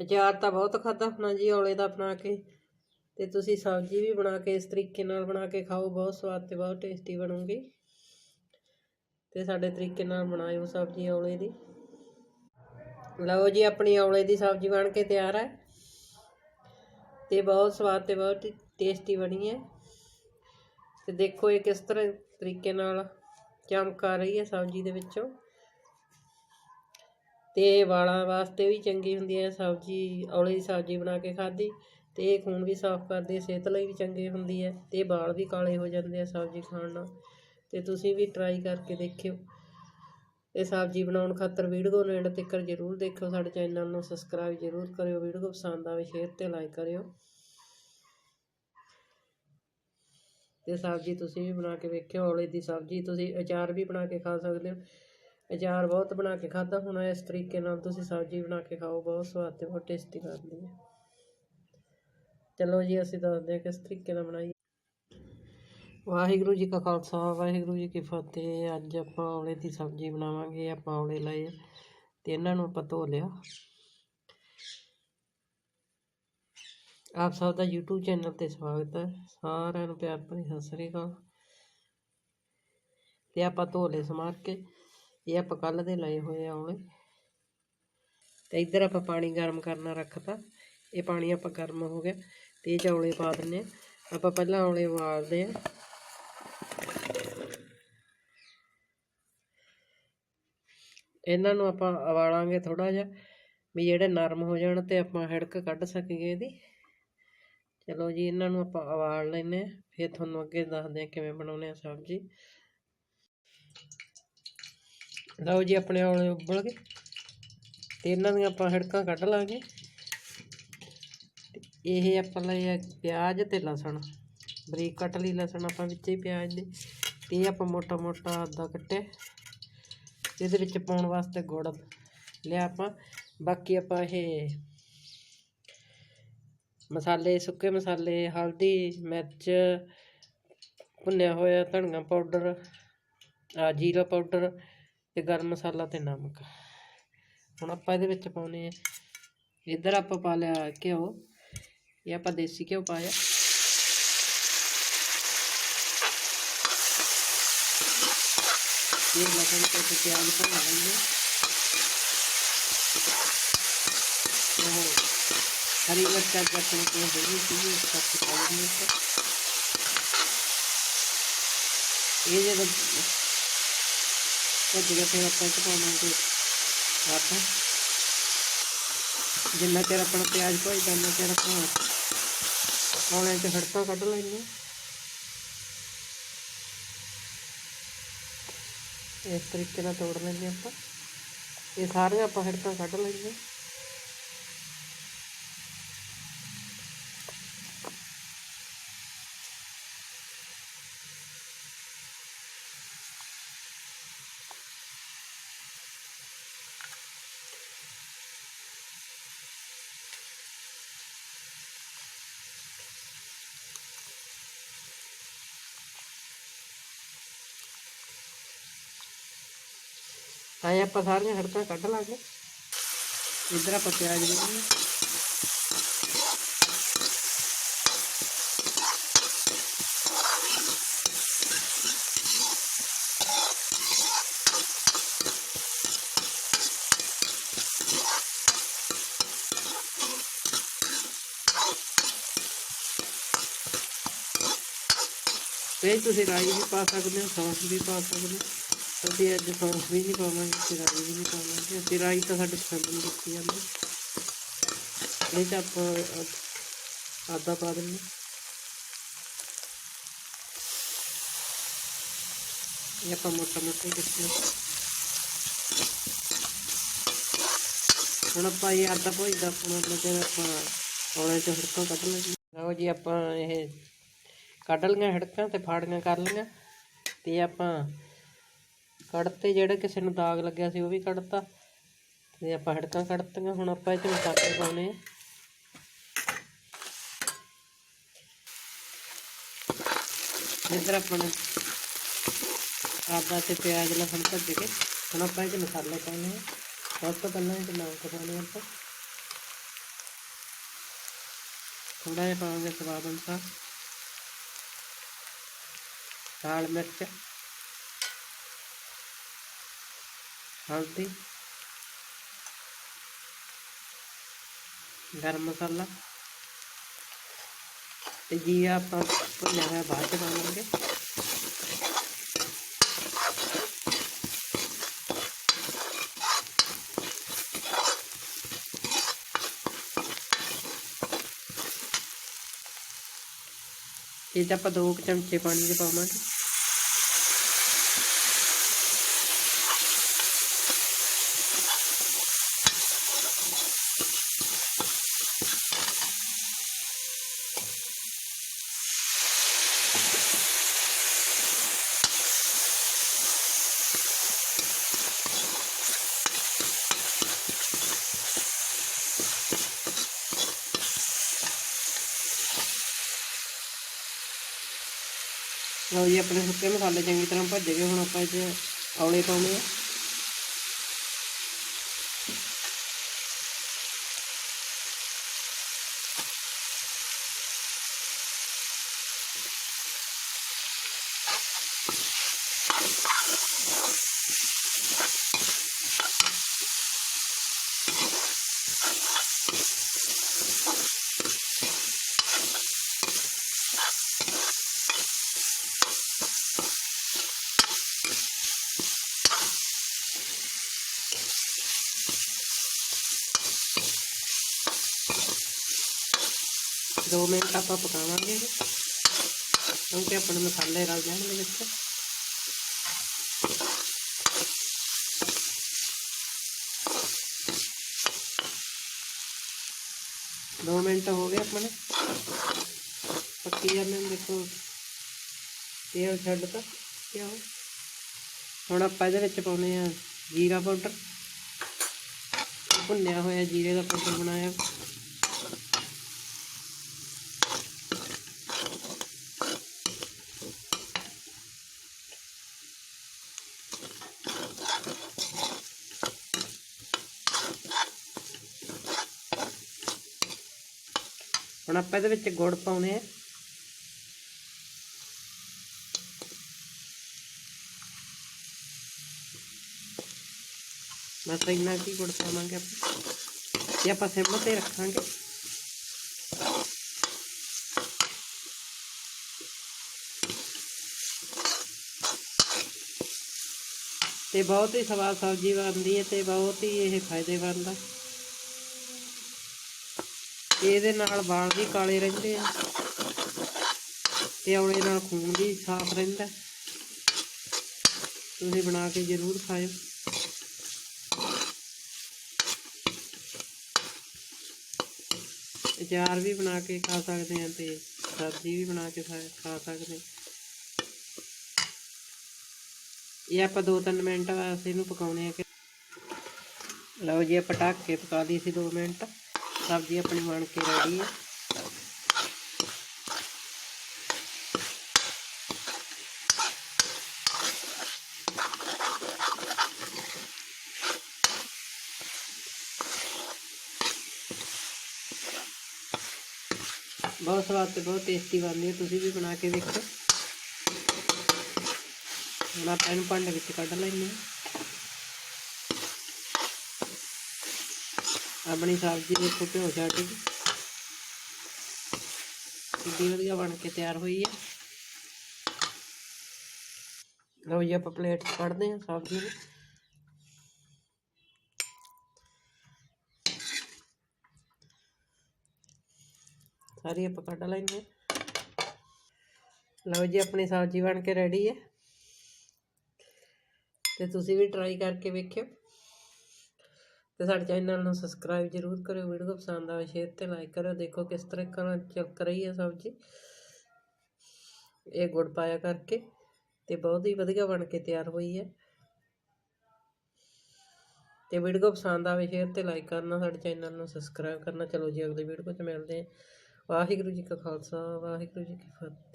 ਅਚਾਰ ਤਾਂ ਬਹੁਤ ਖਾਦਾ ਹੋਣਾ ਜੀ, ਔਲੇ ਦਾ ਬਣਾ ਕੇ। ਤੇ ਤੁਸੀਂ ਸਬਜ਼ੀ ਵੀ ਬਣਾ ਕੇ, ਇਸ ਤਰੀਕੇ ਨਾਲ ਬਣਾ ਕੇ ਖਾਓ, ਬਹੁਤ ਸਵਾਦ ਤੇ ਬਹੁਤ ਟੇਸਟੀ ਬਣੂਗੀ। ਤੇ ਸਾਡੇ ਤਰੀਕੇ ਨਾਲ ਬਣਾਇਓ ਸਬਜ਼ੀ ਔਲੇ ਦੀ। ਲਓ ਜੀ, ਆਪਣੀ ਔਲੇ ਦੀ ਸਬਜ਼ੀ ਬਣ ਕੇ ਤਿਆਰ ਹੈ। ਤੇ ਬਹੁਤ ਸਵਾਦ ਤੇ ਬਹੁਤ ਟੇਸਟੀ ਬਣੀ ਹੈ। ਤੇ ਦੇਖੋ ਇਹ ਕਿਸ ਤਰ੍ਹਾਂ ਤਰੀਕੇ ਨਾਲ ਚਮਕ ਆ ਰਹੀ ਹੈ ਸਬਜ਼ੀ ਦੇ ਵਿੱਚੋਂ। ਤੇ ਵਾਲਾਂ ਵਾਸਤੇ ਵੀ ਚੰਗੀ ਹੁੰਦੀ ਹੈ, ਸਬਜ਼ੀ, ਔਲੇ ਦੀ ਸਬਜ਼ੀ ਬਣਾ ਕੇ ਖਾਧੀ ਅਤੇ ਇਹ ਖੂਨ ਵੀ ਸਾਫ਼ ਕਰਦੀ, ਸਿਹਤ ਲਈ ਵੀ ਚੰਗੀ ਹੁੰਦੀ ਹੈ ਤੇ ਵਾਲ ਵੀ ਕਾਲੇ ਹੋ ਜਾਂਦੇ ਆ ਸਬਜ਼ੀ ਖਾਣ ਨਾਲ ਅਤੇ ਤੁਸੀਂ ਵੀ ਟਰਾਈ ਕਰਕੇ ਦੇਖਿਓ ਅਤੇ ਸਬਜ਼ੀ ਬਣਾਉਣ ਖਾਤਰ ਵੀਡੀਓ ਨੂੰ ਐਂਡ ਤੱਕ ਜ਼ਰੂਰ ਦੇਖਿਓ, ਸਾਡੇ ਚੈਨਲ ਨੂੰ ਸਬਸਕ੍ਰਾਈਬ ਜ਼ਰੂਰ ਕਰਿਓ, ਵੀਡੀਓ ਪਸੰਦ ਆਵੇ ਸ਼ੇਅਰ ਤੇ ਲਾਈਕ ਕਰਿਓ ਅਤੇ ਸਬਜ਼ੀ ਤੁਸੀਂ ਵੀ ਬਣਾ ਕੇ ਵੇਖਿਓ, ਔਲੇ ਦੀ ਸਬਜ਼ੀ ਤੁਸੀਂ ਅਚਾਰ ਵੀ ਬਣਾ ਕੇ ਖਾ ਸਕਦੇ ਹੋ ਅਚਾਰ ਬਹੁਤ ਬਣਾ ਕੇ ਖਾਧਾ। ਹੋਣਾ ਇਸ ਤਰੀਕੇ ਨਾਲ ਤੁਸੀਂ ਸਬਜ਼ੀ ਬਣਾ ਕੇ ਖਾਓ, ਬਹੁਤ ਸਵਾਦ ਤੇ ਬਹੁਤ ਟੇਸਟੀ ਬਣਦੀ ਹੈ। ਚਲੋ ਜੀ, ਅਸੀਂ ਦੱਸਦੇ ਹਾਂ ਕਿਸ ਤਰੀਕੇ ਨਾਲ ਬਣਾਈ ਵਾਹਿਗੁਰੂ ਜੀ ਕਾ ਖਾਲਸਾ, ਵਾਹਿਗੁਰੂ ਜੀ ਕੀ ਫਤਿਹ। ਅੱਜ ਆਪਾਂ ਔਲੇ ਦੀ ਸਬਜ਼ੀ ਬਣਾਵਾਂਗੇ, ਆਪਾਂ ਔਲੇ ਲਏ ਆ ਤੇ ਇਹਨਾਂ ਨੂੰ ਆਪਾਂ ਧੋ ਲਿਆ। ਆਪ ਸਭ ਦਾ YouTube ਚੈਨਲ ਤੇ ਸਵਾਗਤ ਹੈ। ਸਾਰਿਆਂ ਨੂੰ ਪਿਆਰ ਭਰੀ ਸਤਿ ਸ੍ਰੀ ਅਕਾਲ। ਤੇ ਆਪਾਂ ਧੋ ਲਏ ਸਮਾਰ ਕੇ। ਇਹ ਆਪਾਂ ਕੱਲ ਦੇ ਲਏ ਹੋਏ ਆ ਔਲੇ ਤੇ ਇੱਧਰ ਆਪਾਂ ਪਾਣੀ ਗਰਮ ਕਰਨਾ ਰੱਖਤਾ। ਇਹ ਪਾਣੀ ਆਪਾਂ ਗਰਮ ਹੋ ਗਿਆ। ਤੇ ਇਹ 'ਚ ਔਲੇ ਪਾ ਦਿੰਨੇ ਆ। ਆਪਾਂ ਪਹਿਲਾਂ ਔਲੇ ਉਬਾਲਦੇ ਆ। ਇਹਨਾਂ ਨੂੰ ਆਪਾਂ ਉਬਾਲਾਂਗੇ ਥੋੜਾ ਜਿਹਾ। ਵੀ ਜਿਹੜੇ ਨਰਮ ਹੋ ਜਾਣ ਤੇ ਆਪਾਂ ਹਿੜਕ ਕੱਢ ਸਕੀਏ ਇਹਦੀ। ਚਲੋ ਜੀ, ਇਹਨਾਂ ਨੂੰ ਆਪਾਂ ਉਬਾਲ ਲੈਨੇ ਆ। ਫਿਰ ਤੁਹਾਨੂੰ ਅੱਗੇ ਦੱਸਦੇ ਆ ਕਿਵੇਂ ਬਣਾਉਨੇ ਆ ਸਬਜ਼ੀ। ਲਓ ਜੀ ਆਪਣੇ ਔਲੇ ਉਬਲ ਗਏ। ਤੇ ਇਹਨਾਂ ਦੀਆਂ ਆਪਾਂ ਹਿੜਕਾਂ ਕੱਢ ਲਾਂਗੇ। ਇਹ ਆਪਾਂ ਲਏ ਆ ਪਿਆਜ਼ ਤੇ ਲਸਣ। ਬਰੀਕ ਕੱਟ ਲਈ ਲਸਣ ਆਪਾਂ ਵਿੱਚ ਹੀ ਪਿਆਜ਼ ਦੇ। ਤੇ ਇਹ ਆਪਾਂ ਮੋਟਾ ਮੋਟਾ ਅੱਧਾ ਕੱਟਿਆ। ਇਹਦੇ ਵਿੱਚ ਪਾਉਣ ਵਾਸਤੇ ਗੁੜ ਲਿਆ ਆਪਾਂ। ਬਾਕੀ ਆਪਾਂ ਇਹ ਮਸਾਲੇ, ਸੁੱਕੇ ਮਸਾਲੇ, ਹਲਦੀ, ਮਿਰਚ, ਭੁੰਨਿਆ ਹੋਇਆ ਧਨੀਆ ਪਾਊਡਰ ਆ ਜੀਰਾ ਪਾਊਡਰ ਤੇ ਗਰਮ ਮਸਾਲਾ ਤੇ ਨਮਕ। ਹੁਣ ਆਪਾਂ ਇਹਦੇ ਵਿੱਚ ਪਾਉਨੇ ਆ। ਇੱਧਰ ਆਪਾਂ ਪਾ ਲਿਆ ਘਿਓ। ਇਹ ਆਪਾਂ ਦੇਸੀ ਘਿਓ ਪਾਇਆ। ਇਹ ਲਸਣ ਤੇ ਪਿਆਜ਼ ਭੁੰਨ ਲੈਂਦੇ ਉਹ ਹਰੀ ਮਿਰਚ ਅੱਜ ਆਪਣੇ ਕੋਲ ਹੈਗੀ ਸੀ ਇਸ ਕਰਕੇ ਪਾ ਲੈਂਦੇ ਇਹ ਜਦੋਂ ਭੁੱਜ ਗਿਆ ਫਿਰ ਆਪਾਂ ਇਹ 'ਚ ਪਾਵਾਂਗੇ ਆਟਾ ਜਿੰਨਾ ਚਿਰ ਆਪਣਾ ਪਿਆਜ਼ ਭੁੱਜਦਾ ਉਹਨਾਂ ਚਿਰ ਆਪਾਂ ਔਲਿਆਂ 'ਚ ਹੜਕਾ ਕੱਢ ਲੈਂਦੇ ਹਾਂ। ਇਸ ਤਰੀਕੇ ਨਾਲ ਤੋੜ ਲੈਂਦੇ ਆਪਾਂ ਇਹ ਸਾਰੀਆਂ ਆਪਾਂ ਹੜਕਾਂ ਕੱਢ ਲੈਂਦੇ ਆਏ ਆਪਾਂ ਸਾਰੀਆਂ ਹੜਕਾਂ ਕੱਢ ਲਾਂਗੇ ਇੱਧਰ ਆਪਾਂ ਪਿਆਜ਼ ਦੇ ਦਿੰਦੇ ਤੇ ਤੁਸੀਂ ਰਾਈ ਵੀ ਪਾ ਸਕਦੇ ਹੋ ਸੌਸ ਵੀ ਪਾ ਸਕਦੇ ਹੋ ਅਸੀਂ ਅੱਜ ਸੌਸ ਵੀ ਨਹੀਂ ਪਾਵਾਂਗੇ, ਤੇ ਰਾਈ ਵੀ ਨਹੀਂ ਪਾਵਾਂਗੇ। ਅਸੀਂ ਰਾਈ ਤਾਂ ਸਾਡੇ ਪਸੰਦ ਨਹੀਂ ਕੀਤੀ ਜਾਂਦੀ। ਇਹ ਚ ਆਪਾਂ ਆਦਾ ਪਾ ਦਿੰਦੇ। ਇਹ ਆਪਾਂ ਮੋਟਾ ਮੋਟਾ ਹੀ ਕਿੱਥੇ ਹੁਣ ਆਪਾਂ ਇਹ ਆਦਾ ਭੋਜਦਾ ਆਪਣਾ ਮਤਲਬ ਆਪਾਂ ਔਲੇ ਚ ਹੜਕਾਂ ਕੱਢ ਲੈਂਦੇ ਲਓ ਜੀ ਆਪਾਂ ਇਹ ਕੱਢ ਲਈਆਂ ਹੜਕਾਂ ਤੇ ਫਾੜੀਆਂ ਕਰ ਲਈਆਂ। ਤੇ ਆਪਾਂ ਕੱਢਤੇ, ਜਿਹੜਾ ਕਿਸੇ ਨੂੰ ਦਾਗ ਲੱਗਿਆ ਸੀ ਉਹ ਵੀ ਕੱਢਤਾ। ਤੇ ਆਪਾਂ ਹੜਕਾਂ ਕੱਢਤੀਆਂ, ਹੁਣ ਆਪਾਂ ਇਹ 'ਚ ਮਸਾਲੇ ਪਾਉਣੇ ਆ। ਇੱਧਰ ਆਪਾਂ ਨੇ ਆਦਾ ਤੇ ਪਿਆਜ਼, ਲਸਣ ਭੱਜ ਕੇ ਹੁਣ ਆਪਾਂ ਇਹ 'ਚ ਮਸਾਲੇ ਪਾਉਣੇ ਆ। ਸਭ ਤੋਂ ਪਹਿਲਾਂ ਇਹ 'ਚ ਨਮਕ ਪਾਉਣੇ ਆਪਾਂ। ਥੋੜਾ ਜਿਹਾ ਪਾਵਾਂਗੇ ਸਵਾਦ ਅਨੁਸਾਰ। ਲਾਲ ਮਿਰਚ। ਹਲਦੀ ਗਰਮ ਮਸਾਲਾ ਤੇ ਜੀ ਆਪਾਂ ਭੁੰਨਿਆ ਹੋਇਆ ਬਾਅਦ ਚ ਪਾਵਾਂਗੇ ਇਹ 'ਚ ਆਪਾਂ ਦੋ ਕੁ ਚਮਚੇ ਪਾਣੀ ਦੇ ਪਾਵਾਂਗੇ ਲਓ ਜੀ, ਆਪਣੇ ਸੁੱਕੇ ਮਸਾਲੇ ਚੰਗੀ ਤਰ੍ਹਾਂ ਭੱਜ ਗਏ, ਹੁਣ ਆਪਾਂ 'ਚ ਔਲੇ ਪਾਉਣੇ ਆ। ਦੋ ਮਿੰਟ ਆਪਾਂ ਪਕਾਵਾਂਗੇ। ਕਿਉਂਕਿ ਆਪਣੇ ਮਸਾਲੇ ਰਲ ਜਾਣਗੇ ਵਿੱਚ। ਦੋ ਮਿੰਟ ਹੋ ਗਏ ਆਪਣੇ। ਪੱਕੀ ਜਾਂਦੇ ਨੇ ਦੇਖੋ। ਤੇਲ ਛੱਡਤਾ ਕਿਉਂ ਹੁਣ। ਆਪਾਂ ਇਹਦੇ ਵਿੱਚ ਪਾਉਨੇ ਆ ਜੀਰਾ ਪਾਊਡਰ। ਭੁੰਨਿਆ ਹੋਇਆ ਜੀਰੇ ਦਾ ਪਾਊਡਰ ਬਣਾਇਆ। ਹੁਣ ਆਪਾਂ ਇਹਦੇ ਵਿੱਚ ਗੁੜ ਪਾਉਨੇ ਆ। ਬਸ ਇੰਨਾ ਕੀ ਗੁੜ ਪਾਵਾਂਗੇ ਆਪਾਂ। ਇਹ ਆਪਾਂ ਸਿਮ ਤੇ ਰੱਖਾਂਗੇ। ਤੇ ਬਹੁਤ ਹੀ ਸਵਾਦ ਸਬਜ਼ੀ ਬਣਦੀ ਹੈ ਤੇ ਬਹੁਤ ਹੀ ਇਹ ਫਾਇਦੇਮੰਦ ਆ। ਇਹਦੇ ਨਾਲ ਵਾਲ ਵੀ ਕਾਲੇ ਰਹਿੰਦੇ ਆ। ਤੇ ਔਲੇ ਨਾਲ ਖੂਨ ਵੀ ਸਾਫ਼ ਰਹਿੰਦਾ। ਤੁਸੀਂ ਬਣਾ ਕੇ ਜ਼ਰੂਰ ਖਾਇਓ। ਅਚਾਰ ਵੀ ਬਣਾ ਕੇ ਖਾ ਸਕਦੇ ਆ ਤੇ ਸਬਜ਼ੀ ਵੀ ਬਣਾ ਕੇ ਖਾ ਖਾ ਸਕਦੇ ਇਹ ਆਪਾਂ 2-3 ਮਿੰਟ ਵਾਸਤੇ ਇਹਨੂੰ ਪਕਾਉਣੇ ਆ ਕਿ ਲਓ ਜੀ ਆਪਾਂ ਢੱਕ ਕੇ ਪਕਾ ਲਈ ਸੀ 2 ਮਿੰਟ। ਸਬਜ਼ੀ ਆਪਣੀ ਬਣ ਕੇ ਰੈਡੀ ਹੈ। ਬਹੁਤ ਸਵਾਦ ਤੇ ਬਹੁਤ ਟੇਸਟੀ ਬਣਦੀ ਹੈ। ਤੁਸੀਂ ਵੀ ਬਣਾ ਕੇ ਦੇਖੋ। ਹੁਣ ਆਪਾਂ ਇਹਨੂੰ ਭਾਂਡੇ ਵਿੱਚ ਕੱਢ ਲੈਂਦੇ ਹਾਂ। ਆਪਣੀ ਸਬਜ਼ੀ ਦੇਖੋ ਭਿਓ ਛੱਡ ਗਈ ਕਿੰਨੀ ਵਧੀਆ ਬਣ ਕੇ ਤਿਆਰ ਹੋਈ ਹੈ ਲਓ ਜੀ, ਆਪਾਂ ਪਲੇਟ 'ਚ ਕੱਢਦੇ ਹਾਂ ਸਬਜ਼ੀ ਨੂੰ। ਸਾਰੀ ਆਪਾਂ ਕੱਢ ਲੈਂਦੇ ਹਾਂ। ਲਓ ਜੀ, ਆਪਣੀ ਸਬਜ਼ੀ ਬਣ ਕੇ ਰੈਡੀ ਹੈ ਤੇ ਤੁਸੀਂ ਵੀ ਟਰਾਈ ਕਰਕੇ ਵੇਖਿਓ। ਤੇ ਸਾਡੇ ਚੈਨਲ ਨੂੰ ਸਬਸਕ੍ਰਾਈਬ ਜ਼ਰੂਰ ਕਰਿਓ, ਵੀਡੀਓ ਪਸੰਦ ਆਵੇ ਸ਼ੇਅਰ ਤੇ ਲਾਈਕ ਕਰਿਓ, ਦੇਖੋ ਕਿਸ ਤਰ੍ਹਾਂ ਨਾਲ ਚੱਕ ਰਹੀ ਹੈ ਸਬਜ਼ੀ। ਇਹ ਗੁੜ ਪਾਇਆ ਕਰਕੇ ਤੇ ਬਹੁਤ ਹੀ ਵਧੀਆ ਬਣ ਕੇ ਤਿਆਰ ਹੋਈ ਹੈ। ਤੇ ਵੀਡੀਓ ਪਸੰਦ ਆਵੇ ਸ਼ੇਅਰ ਤੇ ਲਾਈਕ ਕਰਨਾ, ਸਾਡੇ ਚੈਨਲ ਨੂੰ ਸਬਸਕ੍ਰਾਈਬ ਕਰਨਾ। ਚਲੋ ਜੀ, ਅਗਲੀ ਵੀਡੀਓ 'ਚ ਮਿਲਦੇ ਹਾਂ। ਵਾਹਿਗੁਰੂ ਜੀ ਕਾ ਖਾਲਸਾ, ਵਾਹਿਗੁਰੂ ਜੀ ਕੀ ਫਤਿਹ।